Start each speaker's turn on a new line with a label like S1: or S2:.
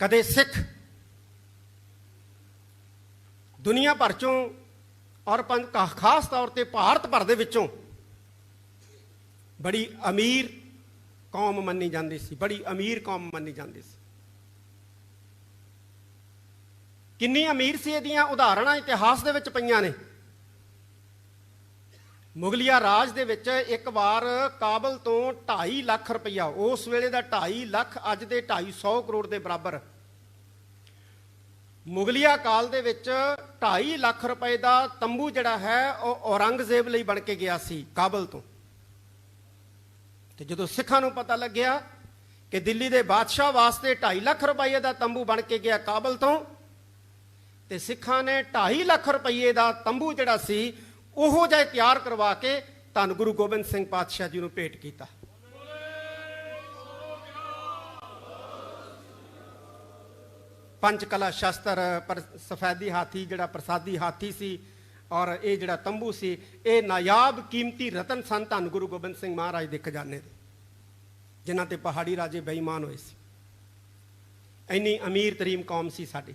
S1: ਕਦੇ ਸਿੱਖ ਦੁਨੀਆ ਭਰ ਚੋਂ ਔਰ ਪੰ- ਖਾਸ ਤੌਰ ਤੇ ਭਾਰਤ ਭਰ ਦੇ ਵਿੱਚੋਂ ਬੜੀ ਅਮੀਰ ਕੌਮ ਮੰਨੀ ਜਾਂਦੀ ਸੀ, ਬੜੀ ਅਮੀਰ ਕੌਮ ਮੰਨੀ ਜਾਂਦੀ ਸੀ। ਕਿੰਨੀ ਅਮੀਰ ਸੀ ਇਹਦੀਆਂ ਉਦਾਹਰਣਾਂ ਇਤਿਹਾਸ ਦੇ ਵਿੱਚ ਪਈਆਂ ਨੇ। ਮੁਗਲਿਆ ਰਾਜ ਦੇ ਵਿੱਚ ਇੱਕ ਵਾਰ ਕਾਬਲ ਤੋਂ 2.5 ਲੱਖ ਰੁਪਈਆ, ਉਸ ਵੇਲੇ ਦਾ 2.5 ਲੱਖ, ਅੱਜ ਦੇ 250 ਕਰੋੜ ਦੇ ਬਰਾਬਰ। ਮੁਗਲਿਆ ਕਾਲ ਦੇ ਵਿੱਚ 2.5 ਲੱਖ ਰੁਪਏ ਦਾ ਤੰਬੂ ਜਿਹੜਾ ਹੈ, ਉਹ ਔਰੰਗਜ਼ੇਬ ਲਈ ਬਣ ਕੇ ਗਿਆ ਸੀ, ਕਾਬਲ ਤੋਂ। ਤੇ ਜਦੋਂ ਸਿੱਖਾਂ ਨੂੰ ਪਤਾ ਲੱਗਿਆ ਕਿ ਦਿੱਲੀ ਦੇ ਬਾਦਸ਼ਾਹ ਵਾਸਤੇ 2.5 ਲੱਖ ਰੁਪਏ ਦਾ ਤੰਬੂ ਬਣ ਕੇ ਗਿਆ ਕਾਬਲ ਤੋਂ, ਤੇ ਸਿੱਖਾਂ ਨੇ 2.5 ਲੱਖ ਰੁਪਏ ਦਾ ਤੰਬੂ ਜਿਹੜਾ ਸੀ ਉਹੋ ਜਿਹਾ ਤਿਆਰ ਕਰਵਾ ਕੇ ਧੰਨ ਗੁਰੂ ਗੋਬਿੰਦ ਸਿੰਘ ਪਾਤਸ਼ਾਹ ਜੀ ਨੂੰ ਭੇਟ ਕੀਤਾ। ਪੰਜ ਕਲਾ ਸ਼ਸਤਰ, ਪਰ ਸਫੈਦੀ ਹਾਥੀ, ਜਿਹੜਾ ਪ੍ਰਸਾਦੀ ਹਾਥੀ ਸੀ ਔਰ ਇਹ ਜਿਹੜਾ ਤੰਬੂ ਸੀ, ਇਹ ਨਾਯਾਬ ਕੀਮਤੀ ਰਤਨ ਸਨ ਧੰਨ ਗੁਰੂ ਗੋਬਿੰਦ ਸਿੰਘ ਮਹਾਰਾਜ ਦੇ ਖਜ਼ਾਨੇ ਦੇ, ਜਿਨ੍ਹਾਂ ਤੇ ਪਹਾੜੀ ਰਾਜੇ ਬੇਈਮਾਨ ਹੋਏ ਸੀ। ਇੰਨੀ ਅਮੀਰ ਤਰੀਮ ਕੌਮ ਸੀ ਸਾਡੀ।